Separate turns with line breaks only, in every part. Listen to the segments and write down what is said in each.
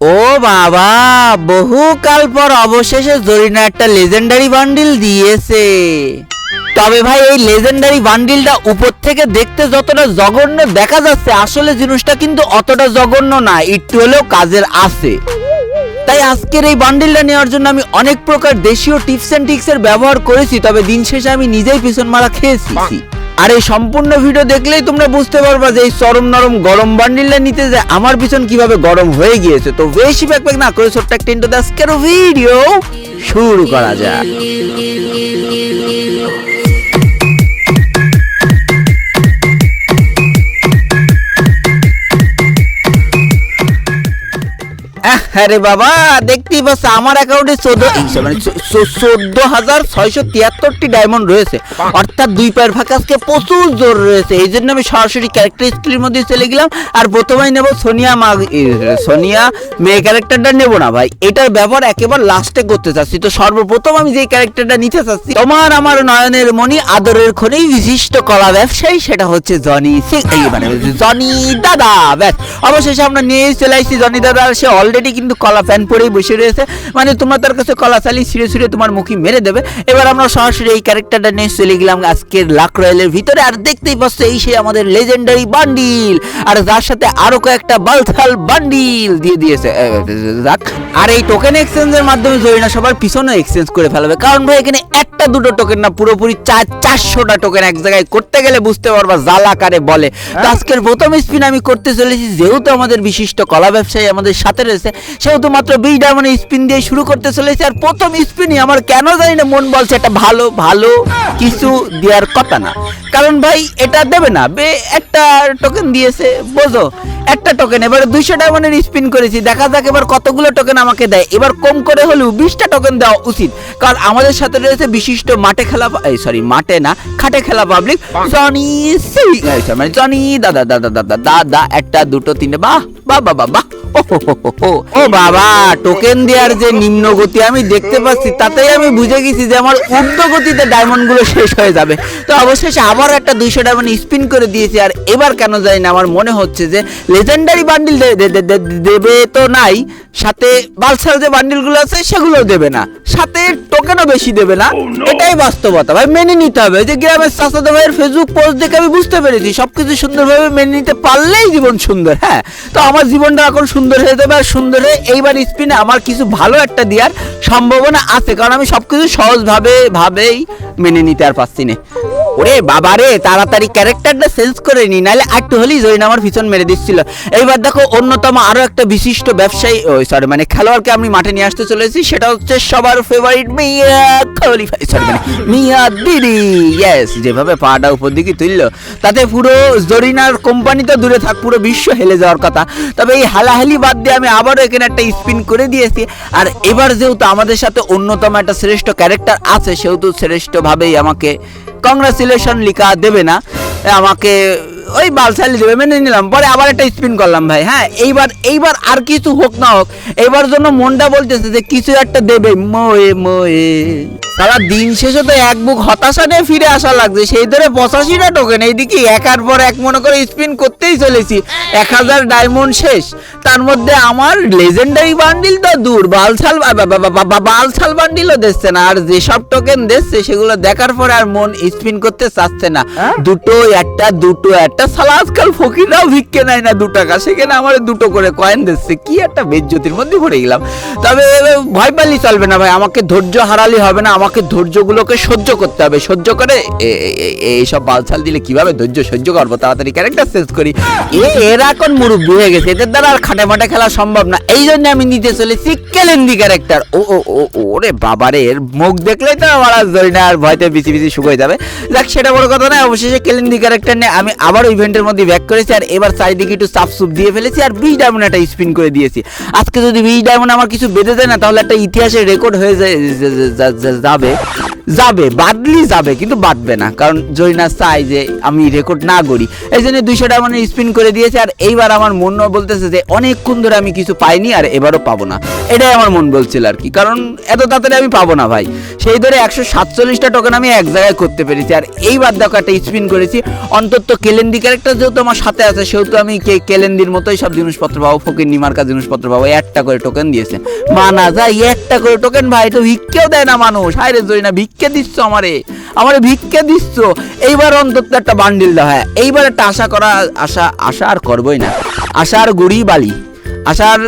ও বাবা বহুকাল পর অবশেষে জরিনা একটা লেজেন্ডারি বান্ডিল দিয়েছে। তবে ভাই, এই লেজেন্ডারি বান্ডিলটা উপর থেকে দেখতে যতটা জঘন্য দেখা যাচ্ছে, আসলে জিনিসটা কিন্তু অতটা জঘন্য না, একটু হলেও কাজের আছে। তাই আজকের এই বান্ডিলটা নেওয়ার জন্য আমি অনেক প্রকার দেশীয় টিপস এন্ড ট্রিক্স এর ব্যবহার করেছি, তবে দিন শেষে আমি নিজেই পিছন মারা খেয়েছি আর এই সম্পূর্ণ ভিডিও দেখলেই তোমরা বুঝতে পারবা যে এই চরম নরম গরম বান্ডিলটা নিতে যে আমার পিছন কীভাবে গরম হয়ে গিয়েছে। তো বেশি ব্যাক ব্যাক না করে ছোট্ট একটা ইন্টো আজকের ভিডিও শুরু করা যাক। আরে বাবা দেখতেই পাচ্ছ আমার অ্যাকাউন্টে চোদ্দ মানে চোদ্দ হাজার ছয়শো তিয়াত্তরটি ডায়মন্ড রয়েছে। অর্থাৎ দুই পায়ের প্রচুর জোর রয়েছে। এই জন্য আমি সরাসরি ক্যারেক্টার মধ্যে চলে গেলাম। আর প্রথমেই নেব সোনিয়া মা সোনিয়া মেয়ে ক্যারেক্টারটা নেব না ভাই। এটার ব্যবহার একেবারে লাস্টে করতে চাচ্ছি। তো সর্বপ্রথম আমি যে ক্যারেক্টারটা নিতে চাচ্ছি তোমার আমার নয়নের মণি আদরের খনি বিশিষ্ট কলা ব্যবসায়ী সেটা হচ্ছে জনি মানে জনি দাদা ব্যাস। অবশেষে আমরা নিয়ে চলে আসছি জনি দাদা। সে অলরেডি কিন্তু কলা প্যান পরেই বসে রয়েছে। মানে তোমার তার কাছে কলা চালি ছিঁড়ে ছিঁড়ে তোমার মুখি মেরে দেবে। এবার আমরা সরাসরি এই ক্যারেক্টারটা নিয়ে চলে গেলাম আজকের লাক রয়্যালের ভিতরে। আর দেখতেই পাচ্ছ এই সে আমাদের লেজেন্ডারি বান্ডিল। আর যার সাথে আরও কয়েকটা বালথাল বান্ডিল দিয়ে দিয়েছে। যাক। আর এই টোকেন এক্সচেঞ্জের মাধ্যমে জরিনা সবার পিছনে এক্সচেঞ্জ করে ফেলবে। কারণ ভাই এখানে একটা দুটো টোকেন না পুরোপুরি চার চারশোটা টোকেন এক জায়গায় করতে গেলে বুঝতে পারবা জালাকারে বলে। তো আজকের প্রথম স্পিন আমি করতে চলেছি যেহেতু আমাদের বিশিষ্ট কলা ব্যবসায়ী আমাদের সাথে রয়েছে সেহেতু মাত্র বিশ ডায়মন্ড স্পিন দিয়ে শুরু করতে চলেছি, আর প্রথম স্পিনই আমার কেন জানি না মন বলছে, এটা ভালো ভালো কিছু দেওয়ার কথা না। কারণ ভাই, এটা দেবে না, বে, একটা টোকেন দিয়েছে, বোঝো, একটা টোকেন এবার দুইশো ডায়মন্ডের স্পিন করেছি, দেখা যাক এবার কতগুলো টোকেন আমাকে দেয়। এবার কম করে হলেও বিশটা টোকেন দেওয়া উচিত, কারণ আমাদের সাথে রয়েছে বিশিষ্ট মাঠে খেলা, এই সরি মাঠে না, খাটে খেলা পাবলিক জনি মানে জনি, দাদা দাদা দাদা দাদা, একটা, দুটো, তিনটে, বাহ বাহ বাহ বাহ বাহ। ও বাবা টোকেন দেওয়ার যে নিম্ন গতি আমি দেখতে পাচ্ছি তাতেই আমি বুঝে গেছি যে আমার ঊর্ধ্ব গতিতে ডায়মন্ডগুলো শেষ হয়ে যাবে। তো অবশেষে আবার একটা দুইশো ডায়মন্ড স্পিন করে দিয়েছি আর এবার কেন জানি না আমার মনে হচ্ছে যে লেজেন্ডারি বান্ডিল দেবে তো নাই সাথে বালসাল যে বান্ডিলগুলো আছে সেগুলোও দেবে না। সাথে টোকেনও বেশি দেবে না। এটাই বাস্তবতা। ভাই মেনে নিতে হবে। যে গ্রামের চাচাতো ভাইয়ের ফেসবুক পোস্ট দেখে আমি বুঝতে পেরেছি সবকিছু সুন্দরভাবে মেনে নিতে পারলেই জীবন সুন্দর হ্যাঁ? তো আমার জীবনটা এখন সুন্দর হয়ে যাবে আর সুন্দর হয়ে এইবার স্পিনে আমার কিছু ভালো একটা দেওয়ার সম্ভাবনা আছে। কারণ আমি সবকিছু সহজভাবে, ভাবেই মেনে নিতে আর পারছি না। ওরে বাবা রে, তাড়াতাড়ি ক্যারেক্টারটা চেঞ্জ করে নি, নাহলে একটু হলেই জৈন আমার পিছন মেরে দিচ্ছিল। এইবার দেখো অন্যতম আরও একটা বিশিষ্ট ব্যবসায়ী ওই সরি মানে খেলোয়াড়কে আমি মাঠে নিয়ে আসতে চলেছি, সেটা হচ্ছে সবার ফেভারিট মিয়া খলিফা সরি মানে মিয়া দিদি। ইয়েস যেভাবে পাটা উপর দিকে তুললো, তাতে পুরো জরিনার কোম্পানি তো দূরে থাক, পুরো বিশ্ব হেলে যাওয়ার কথা। তবে এই হালাহালি বাদ দিয়ে আমি আবারও এখানে একটা স্পিন করে দিয়েছি। আর এবার যেহেতু আমাদের সাথে অন্যতম একটা শ্রেষ্ঠ ক্যারেক্টার আছে, সেহেতু শ্রেষ্ঠভাবেই আমাকে কংগ্রাচুলেশন লিখা দেবে না আমাকে ওই বালসালি দেবে, মেনে নিলাম। পরে আবার একটা স্পিন করলাম ভাই হ্যাঁ এইবার এইবার আর কিছু হোক না হোক, এইবার জন্য মনটা বলতেছে যে কিছু একটা দেবে, ময়ে, মোয়ে। সারা দিন শেষে তো এক বুক হতাশা নিয়ে ফিরে আসা লাগছে। সেই ধরে পঁচাশিটা টোকেন এইদিকে একার পর এক মনে করে স্পিন করতেই চলেছি। এক হাজার ডায়মন্ড শেষ। তার মধ্যে আমার লেজেন্ডারি বান্ডিল তো দূর বালছাল বালছাল বান্ডিলও দিচ্ছে না। আর যেসব টোকেন দিচ্ছে সেগুলো দেখার পরে আর মন স্পিন করতে চাচ্ছে না। দুটো একটা দুটো একটা। সালা আজকাল ফকিররাও ভিক্ষে নেয় না দু টাকা। সেখানে আমার দুটো করে কয়েন দিচ্ছে। কি একটা বেজ্জতির মধ্যে পড়ে গেলাম। তবে ভয় পালি চলবে না ভাই। আমাকে ধৈর্য হারালি হবে না। আমাকে ধৈর্যগুলোকে সহ্য করতে হবে। সহ্য করে এইসব বালছাল দিলে কীভাবে ধৈর্য সহ্য করব? তাড়াতাড়ি ক্যারেক্টার শেষ করি। এ, এরা এখন মুরব্বী হয়ে গেছে? এদের দ্বারা আর খাটে মাঠে খেলা সম্ভব না। এই জন্য আমি নিতে চলেছি কেলেন্দি ক্যারেক্টার ও ও ও ওরে বাবারে এর মুখ দেখলেই তো আমার আর ধরি না, আর ভয়তে বিচি বিচি শুকিয়ে যাবে। যাক, সেটা বড় কথা না অবশেষে কেলেন্দি ক্যারেক্টার নিয়ে আমি আবার ইভেন্টের মধ্যে ব্যাক করেছি, আর এবার চারিদিকে একটু সাফ সুপ দিয়ে ফেলেছি, আর বিশ ডায়মন্ড একটা স্পিন করে দিয়েছি। আজকে যদি বিশ ডায়মন্ড আমার কিছু বেঁধে যায় না, তাহলে একটা ইতিহাসের রেকর্ড হয়ে যায় যা- যা- যা- যাবে, বাদলি যাবে, কিন্তু বাদবে না। কারণ জরিনা চাই যে আমি রেকর্ড না করি। এই জন্য দুইশো ডায়মন্ড স্পিন করে দিয়েছে, আর এইবার আমার মন বলতেছে যে অনেকক্ষণ ধরে আমি কিছু পাইনি আর এবারও পাবো না। এটাই আমার মন বলছিল আর কি। কারণ এত তাড়াতাড়ি আমি পাবো না ভাই। সেই ধরে একশো সাতচল্লিশটা টোকেন আমি এক জায়গায় করতে পেরেছি। আর এইবার দেখো একটা স্পিন করেছি। অন্তত কেলেন্দি ক্যারেক্টার যেহেতু আমার সাথে আছে, সেহেতু আমি কে- কেলেন্দির মতোই সব জিনিসপত্র পাবো। ফকির নিমার্কা জিনিসপত্র পাবো। একটা করে টোকেন দিয়েছে। মানা যায় একটা করে টোকেন ভাই, তো ভিক্ষেও দেয় না মানুষ। হায় রে জরি না ভিক্ষে দিচ্ছ আমারে? আমারে ভিক্ষে দিচ্ছ? এইবার অন্তত একটা বান্ডিল দেওয়া হয়। এইবার একটা আশা করা, আশা আশা আর করবই না। আশা আর গুড়ি বালি। আশার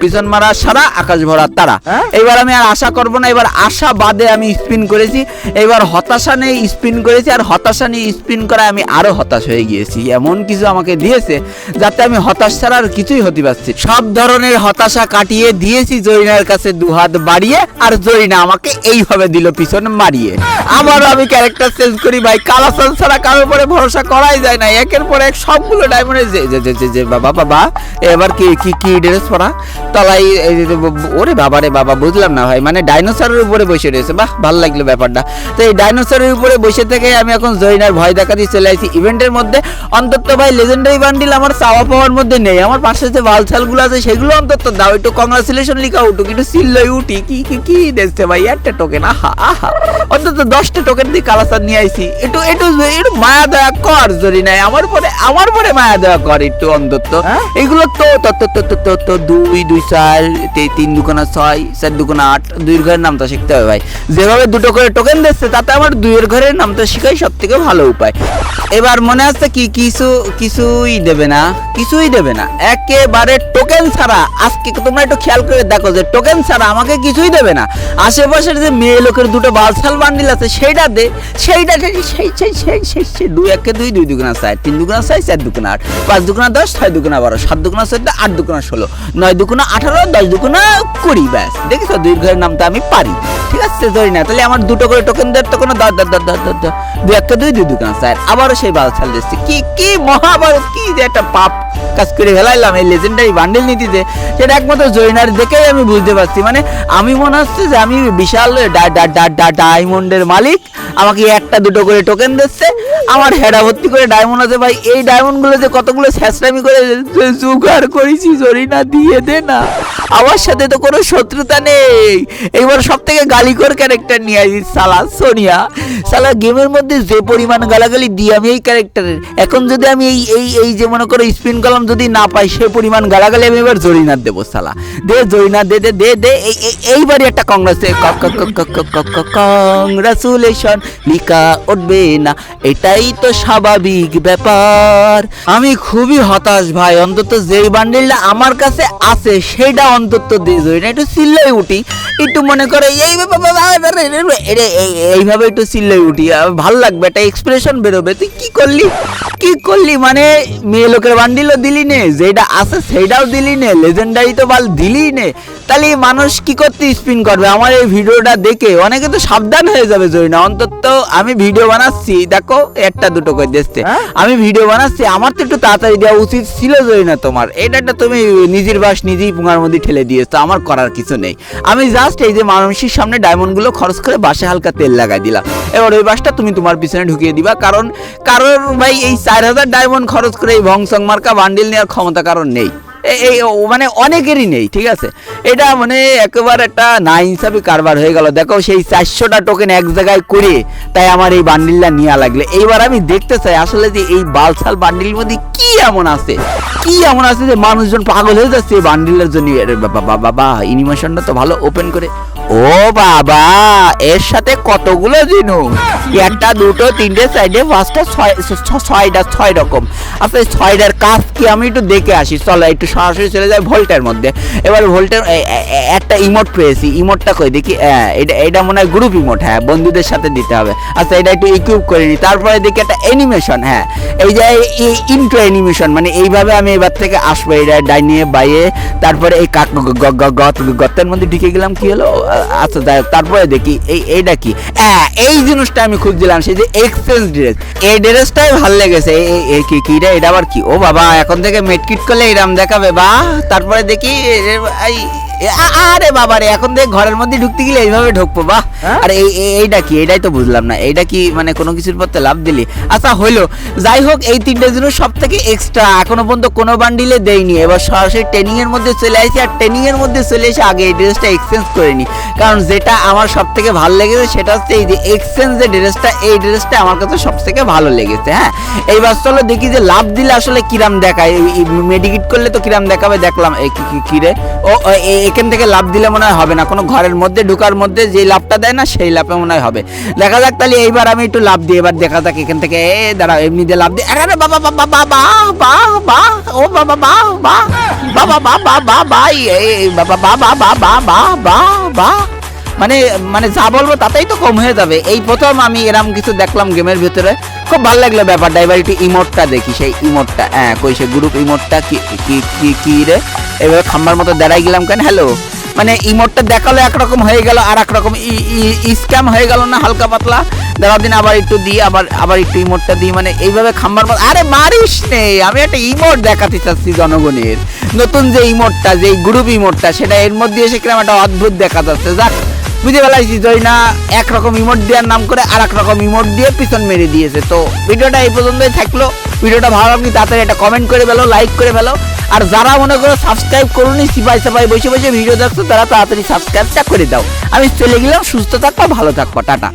পিছন মারা সারা আকাশ ভরা তারা। এবার আমি আর আশা করব না এবার আশা বাদে আমি স্পিন করেছি। এবার হতাশা নিয়ে স্পিন করেছি আর হতাশা নিয়ে স্পিন করায় আমি আরও হতাশ হয়ে গিয়েছি। এমন কিছু আমাকে দিয়েছে যাতে আমি হতাশ ছাড়া আর কিছুই হতে পারছি সব ধরনের হতাশা কাটিয়ে দিয়েছি জরিনার কাছে দুহাত বাড়িয়ে আর জরিনা আমাকে এইভাবে দিল পিছন মারিয়ে। আবারও আমি ক্যারেক্টার চেঞ্জ করি ভাই কালাসান ছাড়া কারোর পরে ভরসা করাই যায় না। একের পর এক সবগুলো ডায়মন্ডে যে বাবা বাবা এবার কি কি কি ড্রেস পরা? তলাই এই যে- যে- ওরে বাবা রে বাবা বুঝলাম না ভাই। মানে ডাইনোসরের উপরে বসে রয়েছে। বাহ ভালো লাগল ব্যাপারটা। তো এই ডাইনোসরের উপরে বসে থেকে আমি এখন জরিনার ভয় দেখা দিয়ে চলে আসি। ইভেন্টের মধ্যে অন্তত ভাই লেজেন্ডারি বান্ডিল আমার চাওয়া পাওয়ার মধ্যে নেই। আমার পাশে যে বালছালগুলো আছে সেগুলো অন্তত দাও। একটু কংগ্রাচুলেশন লিখা উঠুক একটু সিল্লই উঠি। কি কি কি দেখছে ভাই? একটা টোকেন আহা আহা। অন্তত দশটা টোকেন দিয়ে কালাসার নিয়ে আইছি। একটু একটু একটু মায়া দয়া কর জরি নাই আমার পরে আমার পরে মায়া দয়া কর একটু অন্তত। এগুলো তো তো তো তো তো তো তো দুই দুই, চার তিন ছয়, চার আট, দুইয়ের ঘরের নামটা শিখতে হবে ভাই। যেভাবে দুটো করে টোকেন দিচ্ছে, তাতে আমার দুইয়ের ঘরের নামটা শিখাই সব থেকে ভালো উপায়। এবার মনে আছে কি, কিছু, কিছুই দেবে না, কিছুই দেবে না। একেবারে টোকেন ছাড়া, আজকে তোমরা একটু খেয়াল করে দেখো যে টোকেন ছাড়া আমাকে কিছুই দেবে না। আশেপাশের যে মেয়ে লোকের দুটো বালসাল বান্ডিল আছে, সেইটা দে, সেইটা সেই সেই সেই সেই সেই, দুই একে দুই দুই দুগুণা চার, তিন দুগুণা ছয়, চার দুগুণা আট, পাঁচ দুগুণা দশ, ছয় দুগুণা বারো, সাত দুগুণা চোদ্দ, আট দুগুণা ষোলো, নয় দুগুণা আঠারো, দশ দুগুণা কুড়ি, ব্যাস। দেখেছ দুই ঘরের নামটা আমি পারি। ঠিক আছে, ধরি না, তাহলে আমার দুটো করে টোকেন দেওয়ার তো কোনো দর দর দর দর দর দুই একটা দুই দুই দুগুণা চার। আবারও সেই বালসাল দিচ্ছে। কি কি মহাভারত কি যে একটা পাপ। কাজ করে ফেলাইলাম এই লেজেন্ডারি বান্ডেল নীতিতে সেটা একমাত্র জৈনার দেখেই আমি বুঝতে পারছি। মানে আমি মনে হচ্ছে যে আমি বিশাল ডায়মন্ডের মালিক। আমাকে একটা, দুটো করে টোকেন দিচ্ছে। আমার হেডা ভর্তি করে ডায়মন্ড আছে ভাই। এই ডায়মন্ডগুলো যে কতগুলো স্যাসরামি করে জোগাড় করেছি জরিনা দিয়ে দে না। আমার সাথে তো কোনো শত্রুতা নেই। এইবার সব থেকে গালিকর ক্যারেক্টার নিয়ে আসি সালা সোনিয়া। সালা গেমের মধ্যে যে পরিমাণ গালাগালি দিই আমি এই ক্যারেক্টারের এখন যদি আমি এই এই এই যে মনে করো স্পিন কলম যদি না পাই, সে পরিমাণ গালাগালি আমি এবার জরিনার দেবো সালা দে জরিনা, দে দে দে দে, এই, এই- এইবারই একটা কংগ্রেস কংগ্রাচুলেশন লিখা উঠবে না। এটাই তো স্বাভাবিক ব্যাপার। আমি খুবই হতাশ ভাই, অন্তত যেই বান্ডেলটা আমার কাছে আছে সেটা অন্তত দিয়ে জরিনা একটু চিল্লাই উঠি একটু মনে করে এই এই- এই- এইভাবে একটু চিল্লাই উঠি ভালো লাগবে একটা এক্সপ্রেশন বেরোবে তুই কি করলি কি করলি মানে মেয়ে লোকের বান্ডিলও দিলি নে যেটা আছে সেইটাও দিলি নে লেজেন্ডারি তো বাল দিলি নে তাহলে মানুষ কি করতে স্পিন করবে আমার এই ভিডিওটা দেখে অনেকে তো সাবধান হয়ে যাবে জরিনা অন্তত আমি ভিডিও বানাচ্ছি দেখো একটা দুটো করে দেখছে আমি ভিডিও বানাচ্ছি আমার তো একটু তাড়াতাড়ি দেওয়া উচিত ছিল জরিনা তোমার এটা তুমি নিজের বাস নিজেই পুঙার মধ্যে ঠেলে দিয়েছ আমার করার কিছু নেই। আমি জাস্ট এই যে মানুষের সামনে ডায়মন্ডগুলো খরচ করে বাসে হালকা তেল লাগাই দিলাম। এবার ওই বাসটা তুমি তোমার পিছনে ঢুকিয়ে দিবা, কারণ কারোর ভাই এই চার হাজার ডায়মন্ড খরচ করে এই ভংসং মার্কা বান্ডিল নেওয়ার ক্ষমতা কারণ নেই। এই মানে অনেকেরই নেই, ঠিক আছে? এটা মানে একেবারে একটা না ইনসাফি কারবার হয়ে গেল। দেখো সেই চারশোটা টোকেন এক জায়গায় করে তাই আমার এই বান্ডিলটা নেওয়া লাগলে। এইবার আমি দেখতে চাই আসলে যে এই বালসাল বান্ডিলের মধ্যে কি এমন আছে? কি এমন আছে যে মানুষজন পাগল হয়ে যাচ্ছে এই বান্ডিলের জন্য? বাবা বাবা ইনিমেশনটা তো ভালো ওপেন করে। ও বাবা, এর সাথে কতগুলো জিনিস একটা, দুটো, তিনটে সাইডে পাঁচটা, ছয় ছয়টা, ছয় রকম। আচ্ছা ছয়টার কাজ কি আমি একটু দেখে আসি? চলো, একটু সরাসরি চলে যাই ভোল্টের মধ্যে। এবার ভোল্টের একটা ইমোট পেয়েছি। ইমোটটা কই? দেখি এটা এটা মনে হয় গ্রুপ ইমোট হ্যাঁ বন্ধুদের সাথে দিতে হবে। আচ্ছা এটা একটু ইকুইপ করে নিই তারপরে দেখি একটা অ্যানিমেশন হ্যাঁ। এই যে ইন্ট্রো অ্যানিমেশন মানে এইভাবে আমি এবার থেকে আসব এটা ডাইনিয়ে বাইয়ে। তারপরে এই কাক, গ- গ- গ- গত- গর্তের মধ্যে ঢুকে গেলাম, কি হলো? আচ্ছা তারপরে দেখি, এই, এইটা কি? হ্যাঁ এই জিনিসটা আমি খুঁজছিলাম, সেই যে এক্সচেঞ্জ ড্রেস এই ড্রেসটাই ভালো লেগেছে। এই- কি কি এটা আবার কি? ও বাবা, এখন থেকে মেটকিট করলে এরাম দেখাবে, বা? তারপরে দেখি, এই আরে বাবা রে এখন দেখ ঘরের মধ্যে ঢুকতে গেলে এইভাবে ঢুকবো বাহ।
হ্যাঁ?
আরে এই এই- এইটা কি? এইটাই তো বুঝলাম না। এইটা কি মানে কোনো কিছুর পথে লাভ দিলি? আচ্ছা হইল। যাই হোক এই তিনটে জিনিস সব থেকে এক্সট্রা এখনও পর্যন্ত কোনো বান্ডিলে দেয়নি এবার সরাসরি ট্রেনিং এর মধ্যে চলে আসি আর ট্রেনিং এর মধ্যে চলে এসে আগে এই ড্রেসটা এক্সচেঞ্জ করে নি। কারণ যেটা আমার সব থেকে ভালো লেগেছে সেটা হচ্ছে এই যে এক্সচেঞ্জ যে ড্রেসটা এই ড্রেসটা আমার কাছে সব থেকে ভালো লেগেছে হ্যাঁ? এইবার চলো দেখি যে লাভ দিলে আসলে কিরাম দেখায়। মেডিকেট করলে তো কিরাম দেখাবে দেখলাম। এই কি- রে? ও ও, এ- এখান থেকে লাভ দিলে মনে হয় হবে না কোনো ঘরের মধ্যে ঢুকার মধ্যে যে লাভটা দেয় না সেই লাভে মনে হয় হবে দেখা যাক তাহলে এইবার আমি একটু লাভ দিই এবার দেখা যাক এখান থেকে এ দাঁড়া এমনি দিয়ে লাভ দিই আরে বাবা বাবা বাবা বা বা ও বাবা বা বা বাবা বা বা বা বা বাবা বা বা বা বা বা বা মানে মানে যা বলব তাতেই তো কম হয়ে যাবে। এই প্রথম আমি এরম কিছু দেখলাম গেমের ভিতরে। খুব ভালো লাগল ব্যাপারটা। এবার একটু ইমোটটা দেখি, সেই ইমোটটা হ্যাঁ কই সে গ্রুপ ইমোটটা কি কি কি রে? এভাবে খাম্বার মতো দাঁড়াই গেলাম কেন? হ্যালো মানে ইমোটটা দেখাল একরকম হয়ে গেল, আর একরকম স্ক্যাম হয়ে গেল না, হালকা পাতলা। দেওয়ার দিন আবার একটু দিই, আবার আবার একটু ইমোটটা দিই। মানে এইভাবে খাম্বার মতো আরে মারিস নে! আমি একটা ইমোট দেখাতে চাচ্ছি জনগণের। নতুন যে ইমোটটা যে গ্রুপ ইমোটটা সেটা এর মধ্যে এসে কিরম একটা অদ্ভুত দেখা যাচ্ছে। যাক বুঝতে পেলাইছি না একরকম ইমোট দেওয়ার নাম করে আর রকম ইমোট দিয়ে পিছন মেরে দিয়েছে। তো ভিডিওটা এই পর্যন্তই থাকল। ভিডিওটা ভালো লাগলে তাড়াতাড়ি একটা কমেন্ট করে ফেলো লাইক করে ফেলো। আর যারা মনে করো সাবস্ক্রাইব করুনি, সিপাই সিপাই বসে বসে ভিডিও দেখছ, তারা তাড়াতাড়ি সাবস্ক্রাইবটা করে দাও। আমি চলে গেলাম, সুস্থ থাকব, ভালো থাকব, টাটা।